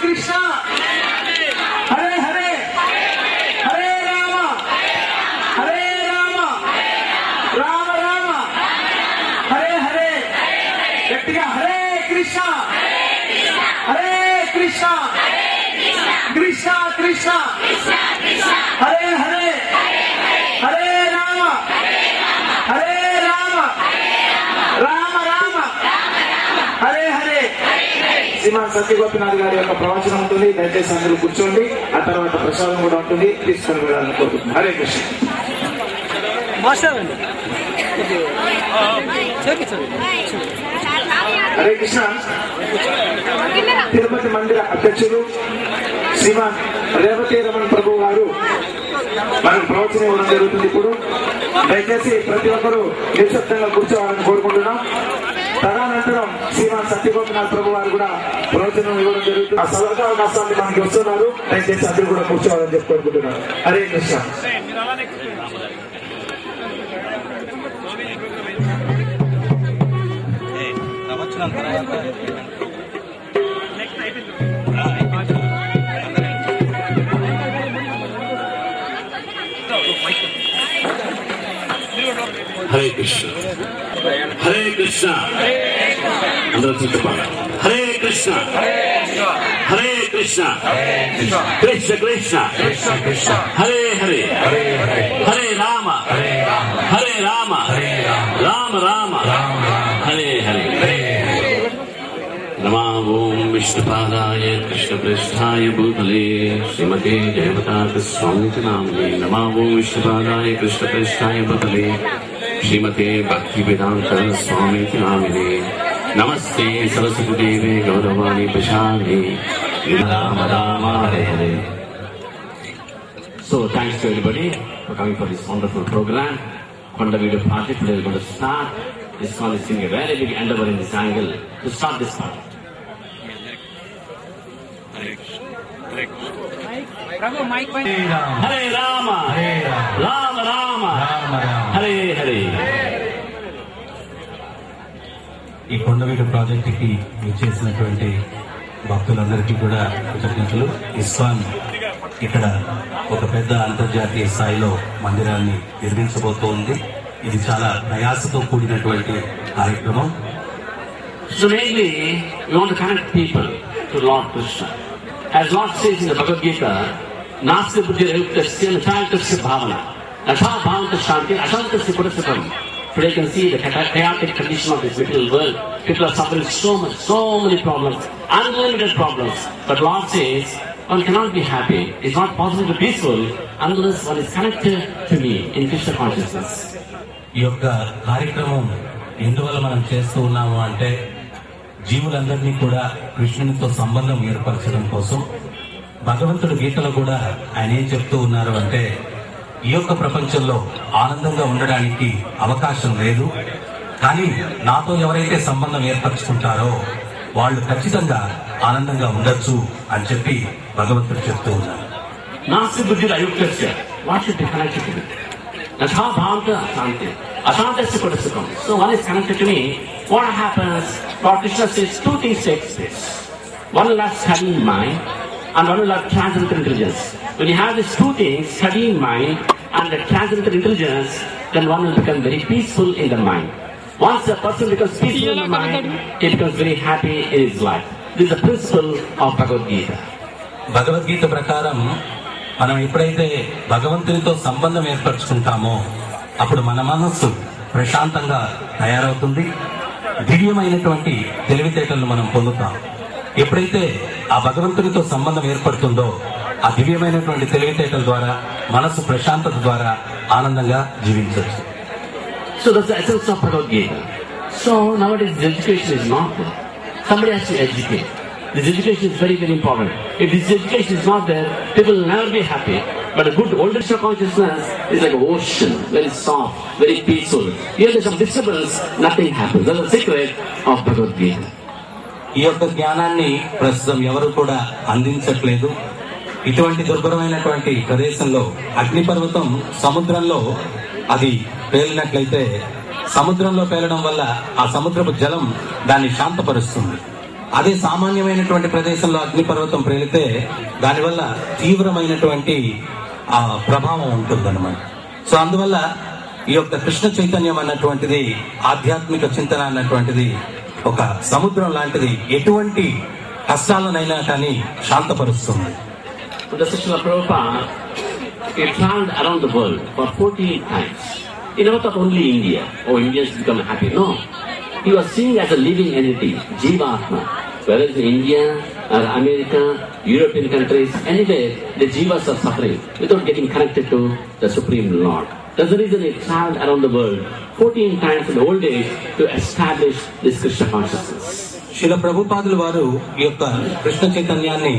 కృష్ణ హరే హరే హరే రామ హరే రామ రామ రామ హరే హరే గట్టిగా హరే కృష్ణ హరే కృష్ణ కృష్ణ కృష్ణ హరే హరే హరే రామ హరే రామ రామ రామ హరే హరే శ్రీమాన్ సత్యగోపినాథ్ గారి యొక్క ప్రవచనం ఉంటుంది. దయచేసి అందరూ కూర్చోండి. ఆ తర్వాత ప్రసాదం కూడా ఉంటుంది. తీసుకొని వెళ్ళాలని కోరుకుంటున్నాను. హరే కృష్ణ. హరే కృష్ణ. తిరుపతి మందిర అధ్యక్షులు శ్రీమాన్ రేవతి రమణ్ ప్రభు గారు. మనకు ప్రవచనం ఇవ్వడం జరుగుతుంది ఇప్పుడు. దయచేసి ప్రతి ఒక్కరూ నిశ్శబ్దంగా కూర్చోవాలని కోరుకుంటున్నాం. తదనంతరం శ్రీమాన్ సత్యగోపినాథ్ ప్రభు వారు కూడా ప్రవచనం ఇవ్వడం జరుగుతుంది. ఆ సదర్గా అవకాశాన్ని మనకి వస్తున్నారు. దయచేసి అందరూ కూడా కూర్చోవాలని చెప్పి కోరుకుంటున్నాను. హరే కృష్ణ. ప్రవచనం తర్వాత हरे कृष्ण। हरे कृष्ण। अंदर से हरे कृष्ण। हरे कृष्ण। कृष्ण कृष्ण। हरे हरे। हरे राम। हरे राम। राम राम। हरे हरे। विष्णुपादाय कृष्णपृष्ठाय भूतले श्रीमते जयवताक स्वामी के नाम विष्णुपादाय कृष्णपृष्ठाय भूतले। श्रीमते भक्ति वेदांत स्वामी नामिने नमस्ते सरस्वती देवे गौरवाणी पशाने राम राम हरे So thanks to everybody for coming for this wonderful program. Konda video party today is going to start. This one is seeing a very big endeavor in this angle to start this party. प्रभु mic हरे राम हरे राम राम राम हरे हरे ఈ కొండవీడు ప్రాజెక్టుకి చేసినటువంటి భక్తులందరికీ కూడా కృతజ్ఞతలు ఇస్వాన్ ఇక్కడ ఒక పెద్ద అంతర్జాతీయ స్థాయిలో మందిరాన్ని నిర్మించబోతోంది ఇది చాలా ప్రయాసతో కూడినటువంటి కార్యక్రమం So mainly, we want to connect people to Lord Krishna. As Lord says in the Bhagavad Gita, Nasti buddhi ayuktasya nachayaktasya bhavana. Natha bhavanta shanti ashantasya purasakam. Today you can see the chaotic condition of this material world. People are suffering so much, so many problems, unlimited problems. But Lord says, one cannot be happy. It's not possible to be peaceful unless one is connected to me in Krishna consciousness. ఈ యొక్క కార్యక్రమం ఎందువల్ల మనం చేస్తూ ఉన్నాము అంటే జీవులందరినీ కూడా కృష్ణునితో సంబంధం ఏర్పరచడం కోసం భగవంతుడు గీతలో కూడా ఆయన ఏం చెప్తూ ఉన్నారు అంటే ఈ యొక్క ప్రపంచంలో ఆనందంగా ఉండడానికి అవకాశం లేదు. కానీ నాతో ఎవరైతే సంబంధం ఏర్పరచుకుంటారో వాళ్ళు ఖచ్చితంగా ఆనందంగా ఉండొచ్చు అని చెప్పి భగవంతుడు చెప్తూ ఉన్నారు. What happens? Practitioner says two things take place. One, less having mind. And one will have transcendental intelligence. When you have these two things, study in mind and the transcendental intelligence, then one will become very peaceful in the mind. Once a person becomes peaceful in the mind, he becomes very happy in his life. This is the principle of Bhagavad Gita. Bhagavad Gita ప్రకారం మనం ఎప్పుడైతే భగవంతునితో సంబంధం ఏర్పరచుకుంటామో అప్పుడు మన మనస్సు ప్రశాంతంగా తయారవుతుంది దివ్యమైనటువంటి తెలివితేటలను మనం పొందుతాం ఎప్పుడైతే ఆ భగవంతునితో సంబంధం ఏర్పడుతుందో ఆ దివ్యమైనటువంటి తెలివితేటల ద్వారా మనసు ప్రశాంతత ద్వారా ఆనందంగా జీవించవచ్చు so that's essence of Bhagavad Gita so now what is education is not somebody has to educate this education is very very important if this education is not there people never be happy But a good older consciousness is like an ocean, very soft, very peaceful. Here there's some disturbance, nothing happens. That's the secret. ఈ యొక్క జ్ఞానాన్ని ప్రస్తుతం ఎవరు కూడా అందించట్లేదు. ఇటువంటి దుర్భరమైనటువంటి ప్రదేశంలో అగ్నిపర్వతం సముద్రంలో అది పేలినట్లయితే సముద్రంలో పేలడం వల్ల ఆ సముద్రపు జలం దాన్ని శాంతపరుస్తుంది. అదే సామాన్యమైనటువంటి ప్రదేశంలో అగ్నిపర్వతం ప్రేలితే దానివల్ల తీవ్రమైనటువంటి ఆ ప్రభావం ఉంటుందన్నమాట. సో అందువల్ల ఈ యొక్క కృష్ణ చైతన్యం అన్నటువంటిది ఆధ్యాత్మిక చింతన అన్నటువంటిది ఒక సముద్రం లాంటిది ఎటువంటి కష్టాలనైనా కానీ శాంతపరుస్తుంది But the Srila Prabhupada, he traveled around the world for 14 times. He never thought only India, oh Indians become happy. No. He was seen as a living entity, Jiva Atma. Whether it's in India or America, European countries, anywhere, the Jivas are suffering without getting connected to the Supreme Lord. That's the reason it traveled around the world 14 times in the old days to establish this Krishna consciousness. శిల ప్రభుపాదులు వారు ఈ యొక్క కృష్ణ చైతన్యాన్ని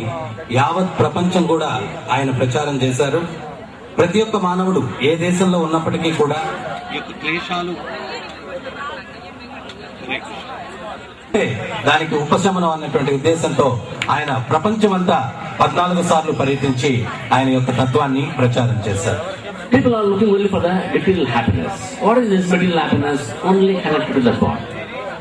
యావత్ ప్రపంచం కూడా ఆయన ప్రచారం చేశారు ప్రతి ఒక్క మానవుడు ఏ దేశంలో ఉన్నప్పటికీ కూడా ఈ యొక్క క్లేశాలు అంటే దానికి ఉపశమనం అన్నటువంటి ఉద్దేశంతో ఆయన ప్రపంచమంతా పద్నాలుగు సార్లు పర్యటించి ఆయన యొక్క తత్వాన్ని ప్రచారం చేశారు People are looking only for the material happiness. What is this material happiness? Only connected to the body.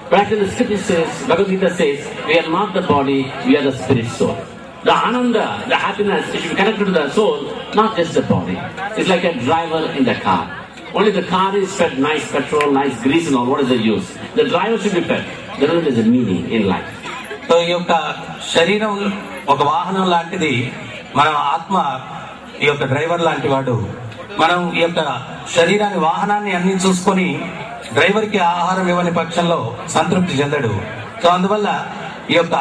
But actually the scripture says, Bhagavad Gita says, we are not the body, we are the spirit soul. The ananda, the happiness, it should be connected to the soul, not just the body. It's like a driver in the car. Only the car is fed nice petrol, nice grease and all. What is the use? The driver should be fed. Then only there is a meaning in life. So ఈ యొక్క శరీరం ఒక వాహనం లాంటిది మన ఆత్మ ఈ యొక్క డ్రైవర్ లాంటి వాడు మనం ఈ యొక్క శరీరాన్ని వాహనాన్ని అన్ని చూసుకొని డ్రైవర్కి ఆహారం ఇవ్వని పక్షంలో సంతృప్తి చెందడు. సో అందువల్ల ఈ యొక్క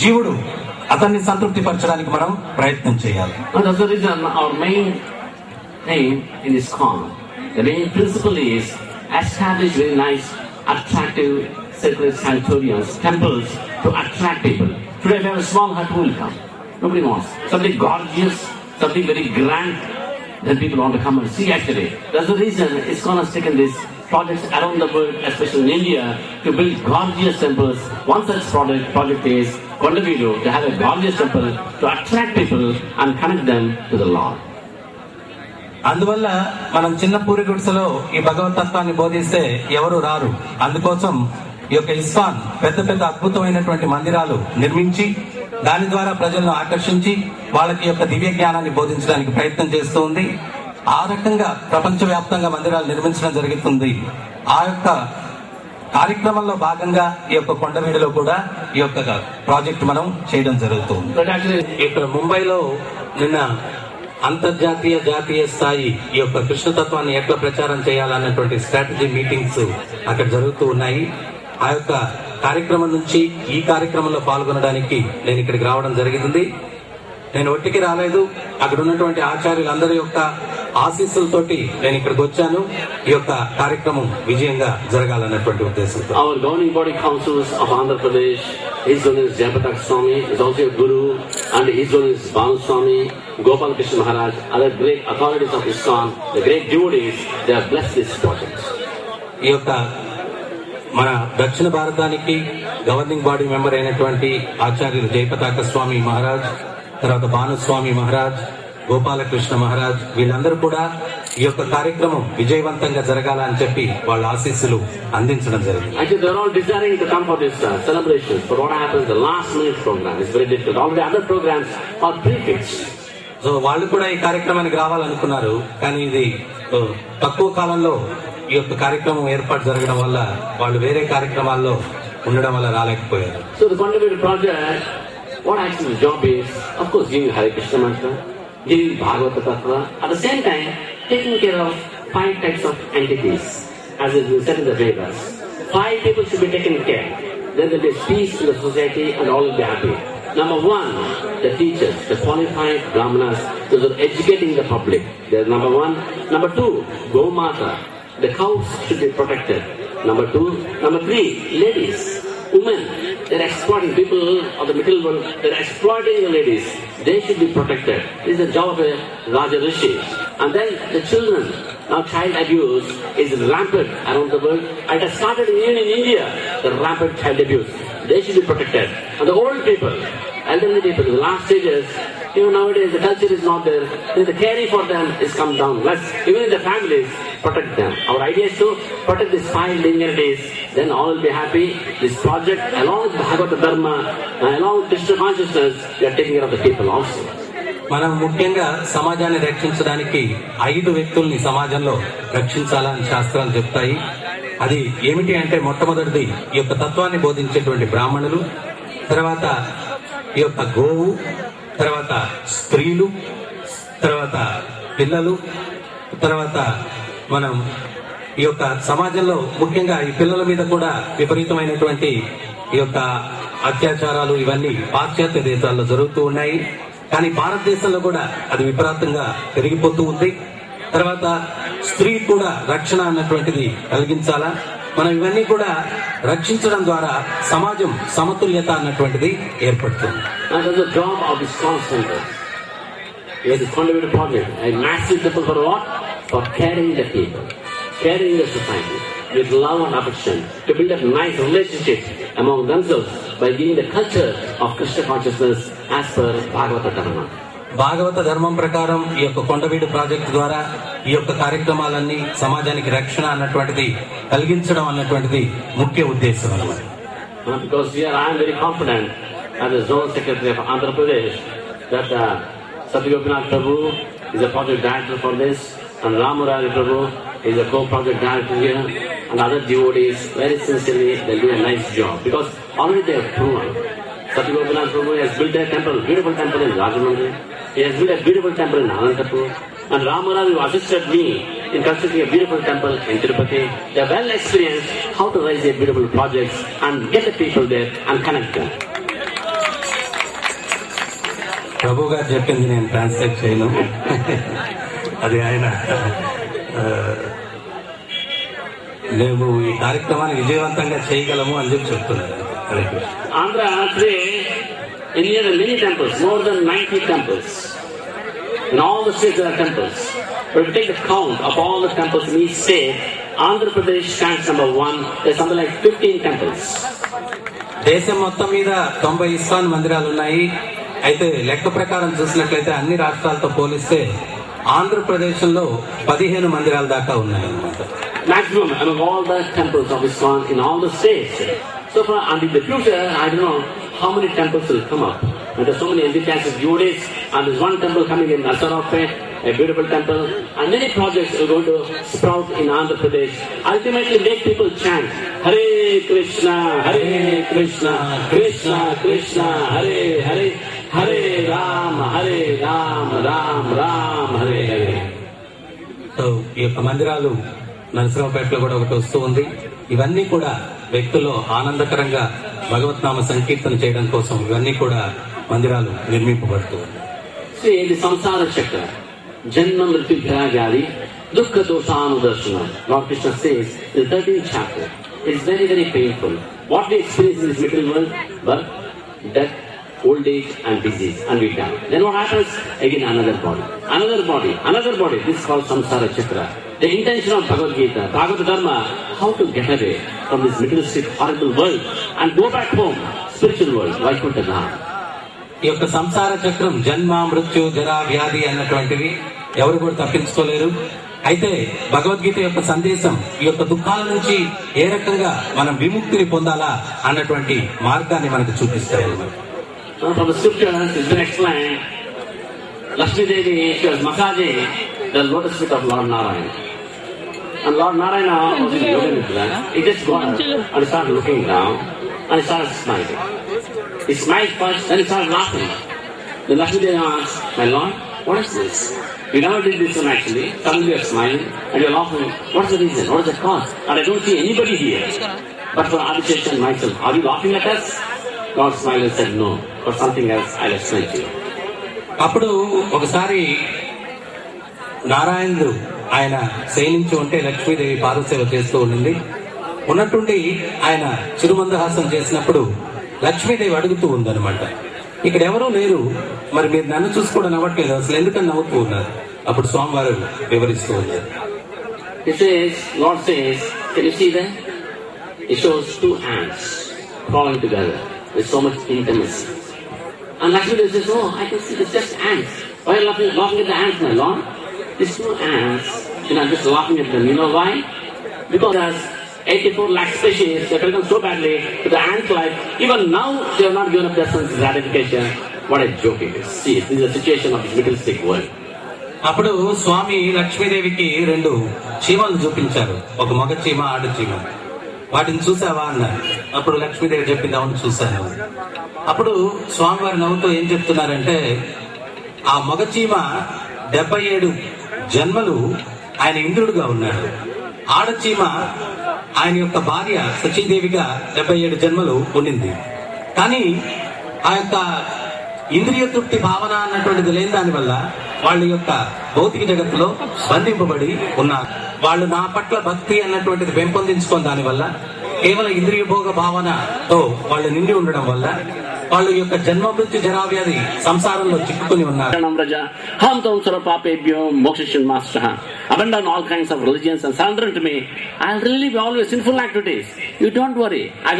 జీవుడు అతన్ని సంతృప్తి పరచడానికి మనం ప్రయత్నం చేయాలి. Something gorgeous, something very grand, then people want to come and see actually. That's the reason ISKCON has taken this projects around the world, especially in India, to build gorgeous temples. One such project, project is Kondavidu, to have a gorgeous temple to attract people and connect them to the Lord. అందువల్ల మనం చిన్న పూరి గుడిసెలో ఈ భగవతత్వాన్ని బోధిస్తే ఎవరు రారు అందుకోసం ఈ యొక్క ఇస్కాన్ పెద్ద పెద్ద అద్భుతమైనటువంటి మందిరాలు నిర్మించి దాని ద్వారా ప్రజలను ఆకర్షించి వాళ్ళకి యొక్క దివ్య జ్ఞానాన్ని బోధించడానికి ప్రయత్నం చేస్తూ ఉంది. ఆ రకంగా ప్రపంచవ్యాప్తంగా మందిరాలు నిర్మించడం జరుగుతుంది. ఆ యొక్క కార్యక్రమంలో భాగంగా ఈ యొక్క కొండవీడిలో కూడా ఈ యొక్క ప్రాజెక్ట్ మనం చేయడం జరుగుతుంది. ఇక్కడ ముంబైలో నిన్న అంతర్జాతీయ జాతీయ స్థాయి ఈ యొక్క కృష్ణతత్వాన్ని ఎట్లా ప్రచారం చేయాలన్నటువంటి స్ట్రాటజీ మీటింగ్స్ అక్కడ జరుగుతూ ఉన్నాయి. ఆ యొక్క కార్యక్రమం నుంచి ఈ కార్యక్రమంలో పాల్గొనడానికి నేను ఇక్కడికి రావడం జరిగింది. నేను ఒట్టికి రాలేదు. అక్కడ ఉన్నటువంటి ఆచార్యులందరి యొక్క ఆశీస్సులతోటి నేను ఇక్కడికి వచ్చాను. ఈ యొక్క కార్యక్రమం విజయంగా జరగాలన్నటువంటి ఉద్దేశంతో. Our governing body councils of Andhra Pradesh is Jayapataka Swami guru and is Balaswami Gopala Krishna Maharaj other great authorities of ISKCON great duties they are ఈ యొక్క మన దక్షిణ భారతానికి గవర్నింగ్ బాడీ మెంబర్ అయినటువంటి ఆచార్యులు జయపతాక స్వామి మహారాజ్ తర్వాత భానుస్వామి మహారాజ్ గోపాలకృష్ణ మహారాజ్ వీళ్ళందరూ కూడా ఈ యొక్క కార్యక్రమం విజయవంతంగా జరగాల అని చెప్పి వాళ్ళ ఆశీస్సులు అందించడం జరిగింది. Uh, other programs are prefixed. So వాళ్ళు కూడా ఈ కార్యక్రమానికి రావాలనుకున్నారు. కానీ ఇది ఓ, తక్కువ కాలంలో ఈ యొక్క కార్యక్రమం ఏర్పాటు జరగడం వల్ల వాళ్ళు వేరే కార్యక్రమాల్లో ఉండడం వల్ల రాలేకపోయారు So the contributed project, what actually the job is, of course, giving Hare Krishna mantra, giving Bhagavata Tattva, at the same time, taking care of five types of entities, as has been said in the Vedas. Five people should be taken care. Then there will be peace in the society and all will be happy. Number one, the teachers, the qualified brahmanas, those are educating the public. They're number one. Number two, Gomata, the cows should be protected. Number two, number three, ladies, women, they're exploiting people of the middle world, they're exploiting the ladies. They should be protected. This is the job of a Raja Rishi. And then the children, now child abuse is rampant around the world. It has started even in India, the rampant child abuse. They should be protected. And the old people, elderly people, the last stages, Even nowadays, the culture is not there. Then the caring for them is come down. Let's, even in the families, protect them. Our idea is to protect these five dignities. Then all will be happy. This project, along with Bhagavata Dharma, along with Krishna consciousness, we are taking care of the people also. మనం ముఖ్యంగా సమాజాన్ని రక్షించడానికి ఐదు వ్యక్తుల్ని సమాజంలో రక్షించాలని శాస్త్రాలు చెప్తాయి అది ఏమిటి అంటే మొట్టమొదటిది ఈ యొక్క తత్వాన్ని బోధించేటువంటి బ్రాహ్మణులు తర్వాత ఈ యొక్క గోవు తర్వాత స్త్రీలు తర్వాత పిల్లలు తర్వాత మనం ఈ యొక్క సమాజంలో ముఖ్యంగా ఈ పిల్లల మీద కూడా విపరీతమైనటువంటి ఈ యొక్క అత్యాచారాలు ఇవన్నీ పాశ్చాత్య దేశాల్లో జరుగుతూ ఉన్నాయి. కానీ భారతదేశంలో కూడా అది విపరీతంగా పెరిగిపోతూ ఉంది. తర్వాత స్త్రీ కూడా రక్షణ అన్నటువంటిది కలిగించాలా? మనం ఇవన్నీ కూడా రక్షించడం ద్వారా సమాజం సమతుల్యత అన్నటువంటిది ఏర్పడుతుంది. భాగవత ధర్మం ప్రకారం ఈ యొక్క కొండవీడు ప్రాజెక్టు ద్వారా ఈ యొక్క కార్యక్రమాలన్నీ సమాజానికి రక్షణ అన్నటువంటిది కలిగించడం అన్నటువంటిది ముఖ్య ఉద్దేశం అన్నమాట because here I am very confident as the zone secretary of Andhra Pradesh that uh, Satyagopinath Prabhu is a project director for this and Ramurari Prabhu is a co-project director here and other devotees very sincerely they do a nice job because already they have proven. Satya Gopinatha Prabhu has build temple beautiful temple in Rajahmundry. Has built beautiful temple in Anantapur. And Rama Rao assisted me in construct beautiful temple in Tirupati well experience how to raise a beautiful projects and get the people there and connect Prabhu గారు చెప్పింది నేను translate చేయను. అది ఆయన మేము ఈ కార్యక్రమాన్ని విజయవంతంగా చేయగలము అని చెప్పి చెప్తున్నారు. Andhra today, India are many temples, more than 90 temples. In all the states there are temples. But if you take the count of all the temples in each state, Andhra Pradesh stands number one. There's something like 15 temples. దేశం మొత్తం మీద తొంభై ISKCON మందిరాలు ఉన్నాయి అయితే లెక్క ప్రకారం చూసినట్లయితే అన్ని రాష్ట్రాలతో పోలిస్తే ఆంధ్రప్రదేశ్లో పదిహేను మందిరాల దాకా ఉన్నాయి Maximum among all the temples of ISKCON in all the states. So far, and in the future, I don't know how many temples will come up. And there's so many enthusiastic yogis, and there's one temple coming in Nasarappe, a beautiful temple, and many projects are going to sprout in Andhra Pradesh. Ultimately, make people chant Hare Krishna, Hare Krishna, Krishna Krishna, Hare Hare, Hare Rama, Hare Rama, Ram Ram, Hare Hare. So, your Kamandiralu, నరసింహపేటలో కూడా ఒకటి వస్తూ ఉంది. ఇవన్నీ కూడా వ్యక్తుల్లో ఆనందకరంగా భగవత్నామ సంకీర్తన చేయడం కోసం ఇవన్నీ కూడా మందిరాలు నిర్మింపబడుతూ ఉన్నాయి. సంసార చక్ర. జన్మ మృతి భ్రాగాలి దుఃఖ దోషాను దర్శనం Lord says is thirteen chapter it's very what we experience in this middle death old age and disease and Vita then what happens another body another body another body this call samsara chakra The intention of Bhagavad Gita, Bhagavad Dharma, how to get away from this materialistic horrible world and go back home, spiritual world, Vaikuntha Dham. ఈ యొక్క సంసార చక్రం జన్మ మృత్యు జరా వ్యాధి అన్నటువంటివి ఎవరు కూడా తప్పించుకోలేరు అయితే భగవద్గీత యొక్క సందేశం ఈ యొక్క దుఃఖాల నుంచి ఏ రకంగా మనం విముక్తిని పొందాలా అన్నటువంటి మార్గాన్ని మనకు చూపిస్తాయి. Now, from the scriptures, it's been explained. And Lord Narayana was in yoga nidra. He just got up and started looking down and he started smiling. He smiled first, then he started laughing. Then Lakshmi Devi asked, My Lord, what is this? You never did this one actually. Suddenly you're smiling and you're laughing. What's the reason? What is the cause? And I don't see anybody here. But for Adishesha and myself, are you laughing at us? God smiled and said, No. For something else, I'll explain to you. అప్పుడు ఒకసారి నారాయణుడు ఆయన శయనించి ఉంటే లక్ష్మీదేవి పాదసేవ చేస్తూ ఉండండి ఉన్నట్టుండి ఆయన చిరుమందహాసం చేసినప్పుడు లక్ష్మీదేవి అడుగుతూ ఉందనమాట ఇక్కడ ఎవరూ లేరు. మరి మీరు నన్ను చూసుకోవడం అవ్వట్లేదు అసలు ఎందుకని నవ్వుతూ ఉన్నారు? అప్పుడు స్వామివారు వివరిస్తూ ఉన్నారు. And Lakshmi says, oh, I can see, it's just ants. Why are you laughing, laughing at the ants, my lord? These two ants, you know, I'm just laughing at them. You know why? Because there's 84 lakh species, they've done so badly to the ant life. Even now, they have not given up their sense of gratification. What a joke it is. See, this is a situation of this middle world. అప్పుడు స్వామి లక్ష్మీదేవికి రెండు చీమలు చూపించారు ఒక మగ చీమ ఆడ చీమ వాటిని చూసావా అన్నారు అప్పుడు లక్ష్మీదేవి చెప్పింది అవును చూశాను అప్పుడు స్వామివారు నవ్వుతో ఏం చెప్తున్నారంటే ఆ మగ చీమ డెబ్బై ఏడు జన్మలు ఆయన ఇంద్రుడుగా ఉన్నాడు. ఆడచీమ ఆయన యొక్క భార్య సచీదేవిగా డెబ్బై ఏడు జన్మలు ఉండింది. కానీ ఆ యొక్క ఇంద్రియ తృప్తి భావన అన్నటువంటిది లేని దానివల్ల వాళ్ళ యొక్క భౌతిక జగత్తులో బంధింపబడి ఉన్నారు. వాళ్ళు నా పట్ల భక్తి అన్నటువంటిది పెంపొందించుకోని దానివల్ల కేవలం ఇంద్రియ భోగ భావనతో వాళ్ళు నిండి ఉండడం వల్ల వాళ్ళ యొక్క జన్మ మృత్యు జరావ్యాధి సంసారంలో చిక్కుకుని ఉన్నారు. పాపేభ్యం మోక్ష master abandon all kinds of religions and surrender me I will relieve all don't worry I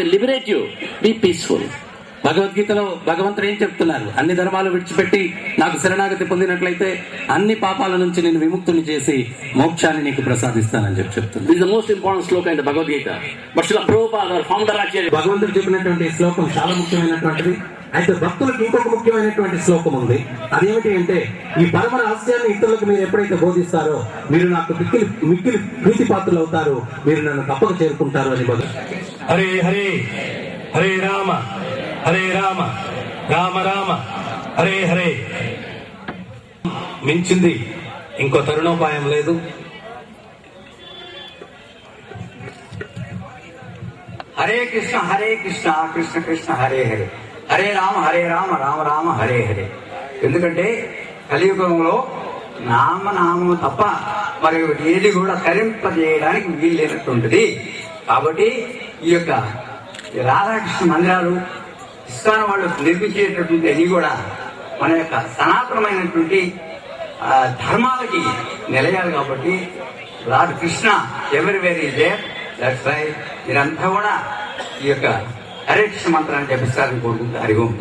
peaceful భగవద్గీతలో భగవంతుడు ఏం చెప్తున్నారు? అన్ని ధర్మాలు విడిచిపెట్టి నాకు శరణాగతి పొందినట్లయితే అన్ని పాపాల నుంచి నేను విముక్తుని చేసి మోక్షాన్ని నీకు ప్రసాదిస్తానని చెప్పి. But Srila Prabhupada, our founder Acharya, భగవంతుడు చెప్పినటువంటి ఈ శ్లోకం చాలా ముఖ్యమైనటువంటిది. అయితే భక్తులకు ఇంకొక ముఖ్యమైనటువంటి శ్లోకం ఉంది. అదేమిటి అంటే ఈ పరమ రహస్యాన్ని ఇతరులకు మీరు ఎప్పుడైతే బోధిస్తారో మీరు నాకు మిక్కిలి మిక్కిలి ప్రీతి పాత్రలు అవుతారు. మీరు నన్ను తప్పక చేరుకుంటారు అని భగవంతుడు హరే హరే హరే రామ. హరే రామ రామ రామ హరే హరే. మించింది ఇంకో తరుణోపాయం లేదు. హరే కృష్ణ హరే కృష్ణ కృష్ణ కృష్ణ హరే హరే. హరే రామ హరే రామ రామ రామ హరే హరే. ఎందుకంటే కలియుగంలో నామ తప్ప మరి ఏది కూడా తరింపజేయడానికి వీల్లేనటువంటిది కాబట్టి ఈ యొక్క రాధాకృష్ణ మందిరాలు ఇస్కాన్ వాళ్ళు నిర్మించేటటువంటి అది కూడా మన యొక్క సనాతనమైనటువంటి ధర్మాలకి నిలయాలి కాబట్టి లార్డ్ కృష్ణ ఎవరి వెరీ దేర్ దట్స్ వై మీరంతా కూడా ఈ యొక్క హరే మంత్రాన్ని జపిస్తారని కోరుకుంటూ హరి ఓం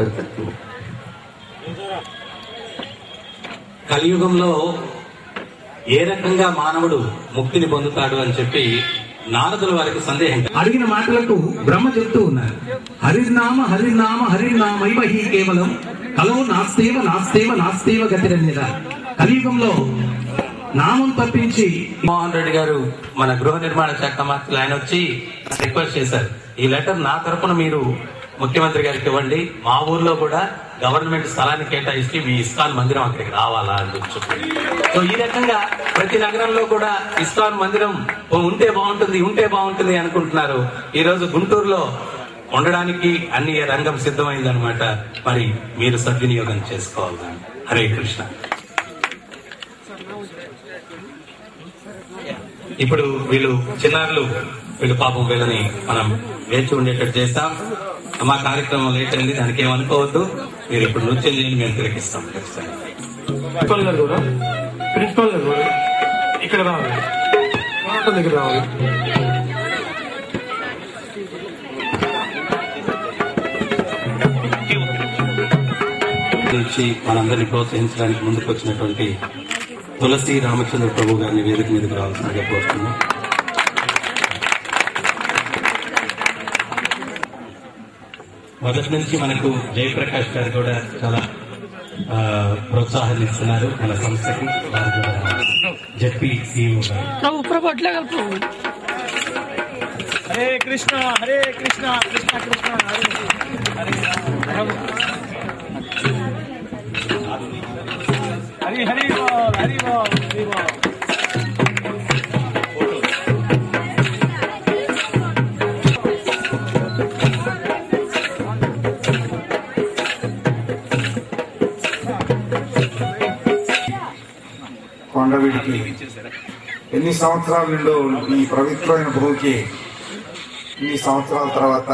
కలియుగంలో ఏ రకంగా మానవుడు ముక్తిని పొందుతాడు అని చెప్పి నారదుల వారికి సందేహం అడిగిన మాటలకు బ్రహ్మ చెప్తూ ఉన్నారు. హరిర్నామ హరిర్నామ హరిర్నామైవ హి కేవలం కలో నాస్తేవ నాస్తేవ నాస్తేవ గతిరన్యద. కలియుగంలో నామం తప్పించి మోహన్ రెడ్డి గారు మన గృహ నిర్మాణ శాఖ మంత్రులు ఆయన వచ్చి రిక్వెస్ట్ చేశారు. ఈ లెటర్ నా తరపున మీరు ముఖ్యమంత్రి గారికి ఇవ్వండి. మా ఊర్లో కూడా గవర్నమెంట్ స్థలాన్ని కేటాయిస్తే మీ ఇస్కాన్ మందిరం అక్కడికి రావాలా అని చెప్పి సో ఈ రకంగా ప్రతి నగరంలో కూడా ఇస్కాన్ మందిరం ఓ ఉంటే బాగుంటుంది ఉంటే బాగుంటుంది అనుకుంటున్నారు. ఈ రోజు గుంటూరులో ఉండడానికి అన్ని రంగం సిద్ధమైందనమాట మరి మీరు సద్వినియోగం చేసుకోవాలి హరే కృష్ణ. ఇప్పుడు వీళ్ళు చిన్నారులు వీళ్ళు పాపం వీళ్ళని మనం వేచి ఉండేటట్టు చేస్తాం. మా కార్యక్రమం లేట్ అయింది దానికి ఏమనుకోవద్దు. మీరు ఇప్పుడు నృత్యం చేయండి మేము తిరిగిస్తాం. ఖచ్చితంగా. ప్రిన్సిపల్ గారు కూడా? ప్రిన్సిపల్ గారు కూడా? ఇక్కడ రావాలి. దగ్గర రావాలి. నుంచి మనందరినీ ప్రోత్సహించడానికి ముందుకు వచ్చినటువంటి తులసి రామచంద్ర ప్రభు గారిని వేదిక మీదకి రావాల్సిందిగా కోరుతున్నాం. మొదటి నుంచి మనకు జయప్రకాష్ గారు కూడా చాలా ఆ, ప్రోత్సాహాన్ని ఇస్తున్నారు మన సంస్థకి. వారు కూడా జెడ్పీ సీఈఓ గారు. హరే కృష్ణ హరే కృష్ణ కృష్ణ కృష్ణ హరే హరి హరి హరి సంవత్సరాల నుండి ఈ పవిత్రమైన భూమికి ఇన్ని సంవత్సరాల తర్వాత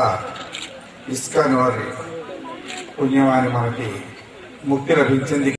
ఇస్కాన్ వారి పుణ్యమాని మనకి ముక్తి లభించింది.